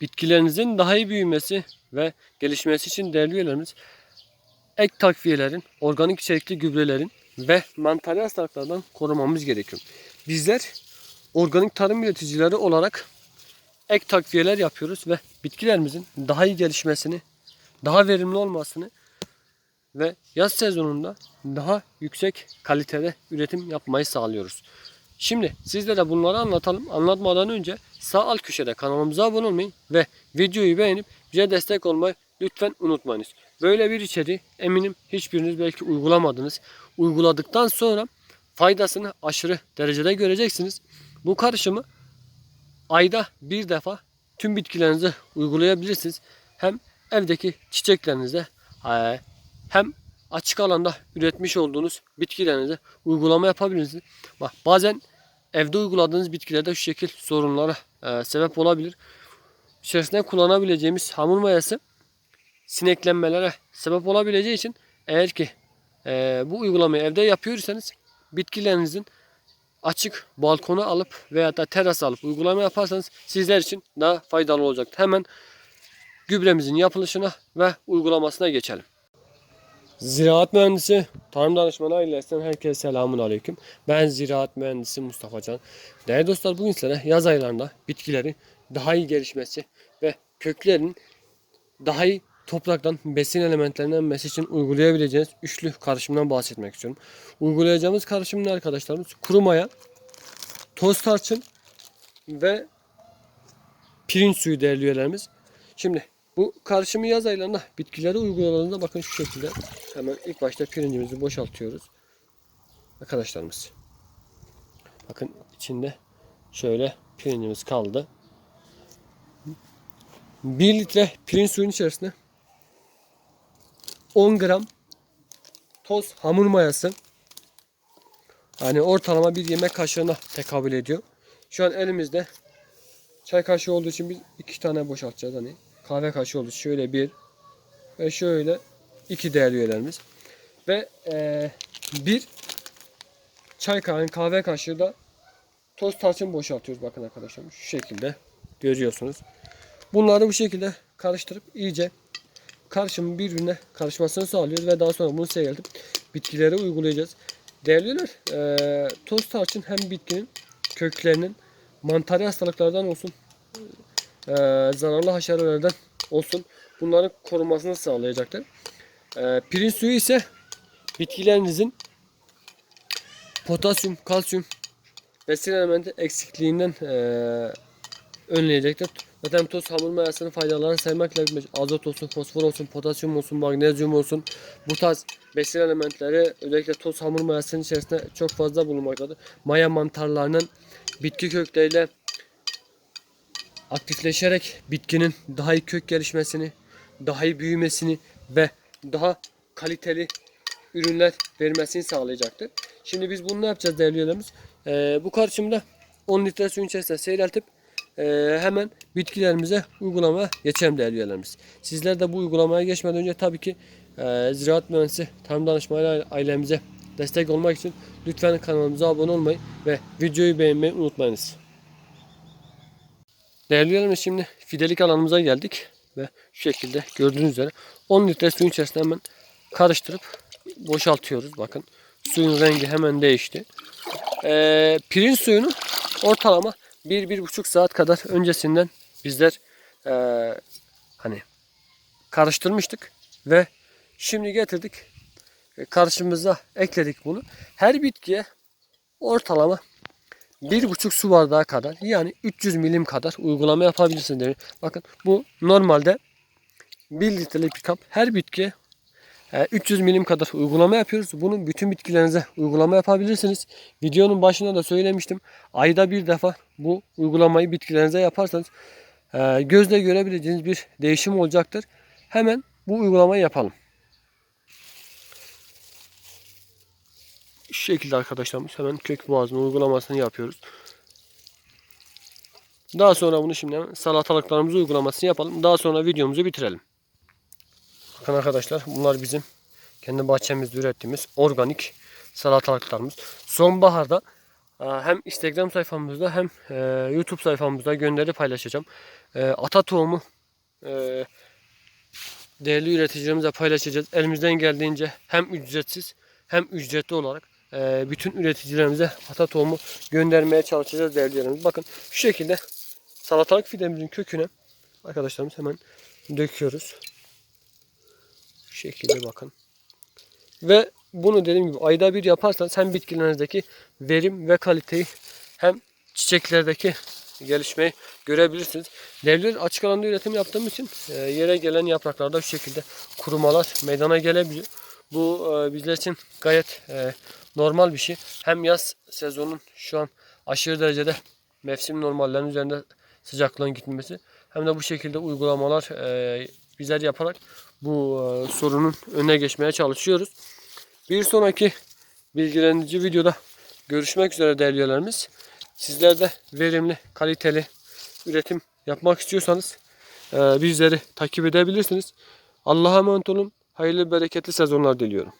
bitkilerinizin daha iyi büyümesi ve gelişmesi için değerli üyelerimiz ek takviyelerin, organik içerikli gübrelerin ve mantarlı hastalıklardan korumamız gerekiyor. Bizler organik tarım üreticileri olarak ek takviyeler yapıyoruz ve bitkilerimizin daha iyi gelişmesini, daha verimli olmasını ve yaz sezonunda daha yüksek kalitede üretim yapmayı sağlıyoruz. Şimdi sizlere bunları anlatalım. Anlatmadan önce sağ alt köşede kanalımıza abone olmayı ve videoyu beğenip bize destek olmayı lütfen unutmayınız. Böyle bir içeriği eminim hiçbiriniz belki uygulamadınız. Uyguladıktan sonra faydasını aşırı derecede göreceksiniz. Bu karışımı ayda bir defa tüm bitkilerinize uygulayabilirsiniz. Hem evdeki çiçeklerinize eee, hem açık alanda üretmiş olduğunuz bitkilerinize uygulama yapabilirsiniz. Bak bazen evde uyguladığınız bitkilerde şu şekil sorunlara eee, sebep olabilir. İçerisinde kullanabileceğimiz hamur mayası sineklenmelere sebep olabileceği için eğer ki eee, bu uygulamayı evde yapıyorsanız bitkilerinizin açık balkona alıp veya da teras alıp uygulama yaparsanız sizler için daha faydalı olacaktır. Hemen gübremizin yapılışına ve uygulamasına geçelim. Ziraat mühendisi, tarım danışmanı ailesinden herkese selamun aleyküm. Ben ziraat mühendisi Mustafa Can. Değerli dostlar bugün sizlere yaz aylarında bitkilerin daha iyi gelişmesi ve köklerin daha iyi topraktan besin elementlerinden emmesi için uygulayabileceğiniz üçlü karışımdan bahsetmek istiyorum. Uygulayacağımız karışım ne arkadaşlarımız? Kuru maya, toz tarçın ve pirinç suyu değerli üyelerimiz. Şimdi bu karışımı yaz aylarında bitkilere uyguladığında bakın şu şekilde hemen ilk başta pirincimizi boşaltıyoruz. Arkadaşlarımız. Bakın içinde şöyle pirincimiz kaldı. 1 litre pirinç suyun içerisine 10 gram toz hamur mayası yani ortalama bir yemek kaşığına tekabül ediyor. Şu an elimizde çay kaşığı olduğu için biz iki tane boşaltacağız hani kahve kaşığı için şöyle bir ve şöyle iki değerli üyelerimiz ve eee, bir çay kahve kahve kaşığı da toz tarçın boşaltıyoruz bakın arkadaşlar şu şekilde görüyorsunuz. Bunları bu şekilde karıştırıp iyice karışımın birbirine karışmasını sağlıyoruz ve daha sonra bunu seyreltip bitkilere uygulayacağız. Değerliler, eee toz tarçın hem bitkinin köklerinin mantarı hastalıklardan olsun, eee, zararlı haşerelerden olsun bunların korunmasını sağlayacaktır. Eee pirinç suyu ise bitkilerinizin potasyum, kalsiyum besin elementi eksikliğinden eee önleyecektir. Zaten toz hamur mayasının faydalarını saymakla bitmez. Azot olsun, fosfor olsun, potasyum olsun, magnezyum olsun. Bu tarz besin elementleri özellikle toz hamur mayasının içerisinde çok fazla bulunmaktadır. Maya mantarlarının bitki kökleriyle aktifleşerek bitkinin daha iyi kök gelişmesini, daha iyi büyümesini ve daha kaliteli ürünler vermesini sağlayacaktır. Şimdi biz bunu ne yapacağız değerli üyelerimiz? Ee, bu karışımda 10 litre suyun içerisine seyreltip ee, hemen bitkilerimize uygulamaya geçelim değerli üyelerimiz. Sizler de bu uygulamaya geçmeden önce tabii ki e, ziraat mühendisi tarım danışmanı ailemize destek olmak için lütfen kanalımıza abone olmayı ve videoyu beğenmeyi unutmayınız. Değerli üyelerimiz şimdi fidelik alanımıza geldik ve şu şekilde gördüğünüz üzere 10 litre suyun içerisine hemen karıştırıp boşaltıyoruz. Bakın suyun rengi hemen değişti. Ee, pirinç suyunu ortalama 1-1,5 saat kadar öncesinden bizler eee, hani karıştırmıştık ve şimdi getirdik e, karışımıza ekledik bunu. Her bitkiye ortalama 1,5 su bardağı kadar yani 300 milim kadar uygulama yapabilirsiniz. demiş. Bakın bu normalde 1 litrelik bir kap her bitkiye e, 300 milim kadar uygulama yapıyoruz. Bunu bütün bitkilerinize uygulama yapabilirsiniz. Videonun başında da söylemiştim. Ayda bir defa bu uygulamayı bitkilerinize yaparsanız e, gözle görebileceğiniz bir değişim olacaktır. Hemen bu uygulamayı yapalım. Şu şekilde arkadaşlarımız hemen kök boğazını uygulamasını yapıyoruz. Daha sonra bunu şimdi salatalıklarımızı uygulamasını yapalım. Daha sonra videomuzu bitirelim. Bakın arkadaşlar bunlar bizim kendi bahçemizde ürettiğimiz organik salatalıklarımız. Sonbaharda e, hem Instagram sayfamızda hem e, YouTube sayfamızda gönderi paylaşacağım. E, ata tohumu değerli üreticilerimize paylaşacağız. Elimizden geldiğince hem ücretsiz hem ücretli olarak bütün üreticilerimize ata tohumu göndermeye çalışacağız değerli üreticilerimiz. Bakın şu şekilde salatalık fidemizin köküne arkadaşlarımız hemen döküyoruz. Şu şekilde bakın. Ve bunu dediğim gibi ayda bir yaparsanız hem bitkilerinizdeki verim ve kaliteyi hem çiçeklerdeki gelişmeyi görebilirsiniz. Devlet açık alanda üretim yaptığım için e, yere gelen yapraklarda şu şekilde kurumalar meydana gelebiliyor. Bu e, bizler için gayet e, normal bir şey. Hem yaz sezonun şu an aşırı derecede mevsim normallerinin üzerinde sıcaklığın gitmesi hem de bu şekilde uygulamalar e, bizler yaparak bu e, sorunun önüne geçmeye çalışıyoruz. Bir sonraki bilgilendirici videoda görüşmek üzere değerli üyelerimiz. Sizler de verimli, kaliteli üretim yapmak istiyorsanız e, bizleri takip edebilirsiniz. Allah'a emanet olun. Hayırlı bereketli sezonlar diliyorum.